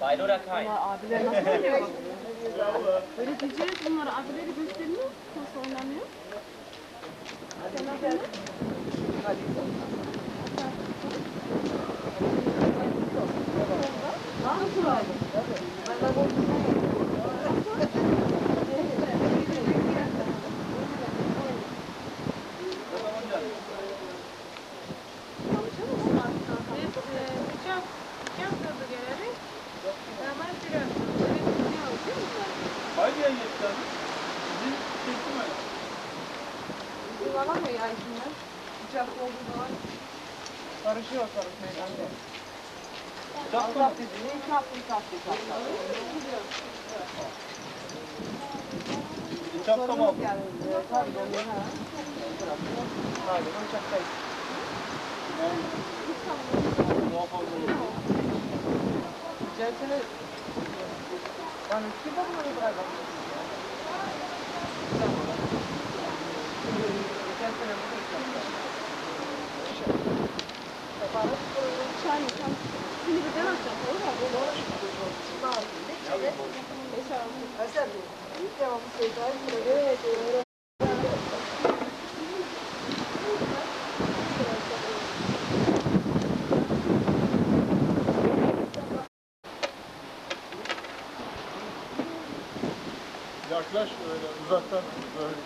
Bayrora Kay. Ya abiler nasıl oynuyor? Böyle diyeceğiz bunlara abileri gösteriyor. Nasıl oynanıyor? Haydi yengeçler. Sizin çektim öyle. Kullanamıyor ya içinden. Sıcak olduğu zaman karışıyor ortalık meydanda. Allah dediğini iki hafta iki hafta iki hafta. Mı? Yani e, tabii oluyor ha. Tabii uçaktayız. Muhafaza olun. Geçen sene yani kim bakmadı bırakalım. Bir. Özel mi? Devamlı sevdayı Evet. Yaklaş öyle uzaktan böyle.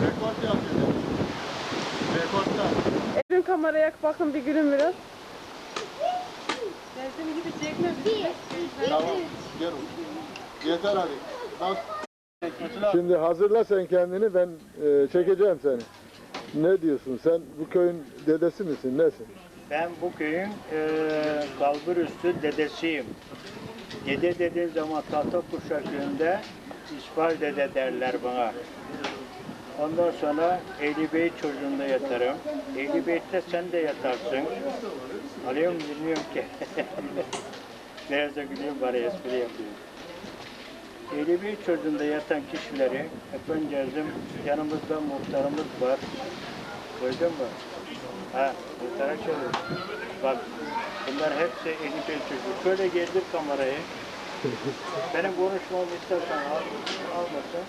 Rekord yapıyor. Rekortlar. Evin kameraya bakın bir gülün biraz. Bir, iki, Tamam. üç. Gel oğlum. Yeter hadi. Bak. Şimdi hazırla sen kendini ben e, çekeceğim seni. Ne diyorsun sen bu köyün dedesi misin nesin? Ben bu köyün e, kalburüstü dedesiyim. Dede dediğin zaman Tahtakuşa köyünde İsmail dede derler bana. Ondan sonra Eylül Bey çocuğunda yatarım. Eylül Bey'de sen de yatarsın. Alıyor mu bilmiyorum ki. Da gülüyorum bari espri yapıyorum. Bey çocuğunda yatan kişileri hep öncezim yanımızda muhtarımız var. Duydun mu? Ha, muhtara söyle. Bak, bunlar hepsi Eylül Bey çocuğu. Şöyle geldir kamerayı. Benim konuşmamı istersen al, almasın.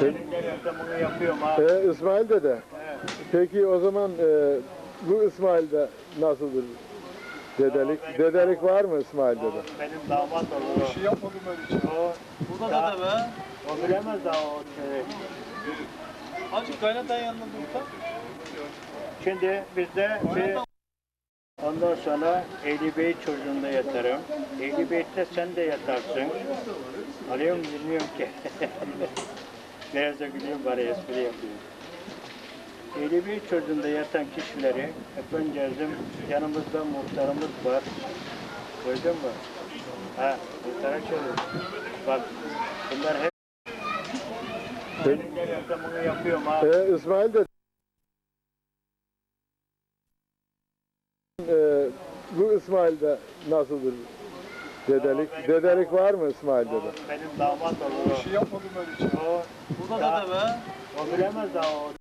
Benim de bunu yapıyorum ha. E, İsmail dede. Evet. Peki o zaman e, bu İsmail'de nasıldır dedelik? Dedelik var mı İsmail'de de? O benim damat olur. Bir şey yapmadım öyle için. O, Burada da be. o bilemez daha o şeyi. Azıcık kaynatan yanında dursa. Şimdi bizde bir ondan sonra Eylül Bey çocuğunda yatarım. Eylül Bey'de sen de yatarsın. Alıyor mu bilmiyorum ki. Biraz da gülüyorum bari espri yapıyorum. Bey çocuğunda yatan kişileri hep öncezim yanımızda muhtarımız var. Duydun mu? Ha, muhtara söyle. Bak, bunlar hep benim de bunu yapıyorum ha. E, İsmail de e, bu İsmail'de nasıldır dedelik? Dedelik var mı İsmail'de de? Benim damat olur. Bir şey yapmadım öyle için. O, Burada da be. o bilemez daha o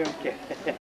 Bilmiyorum ki.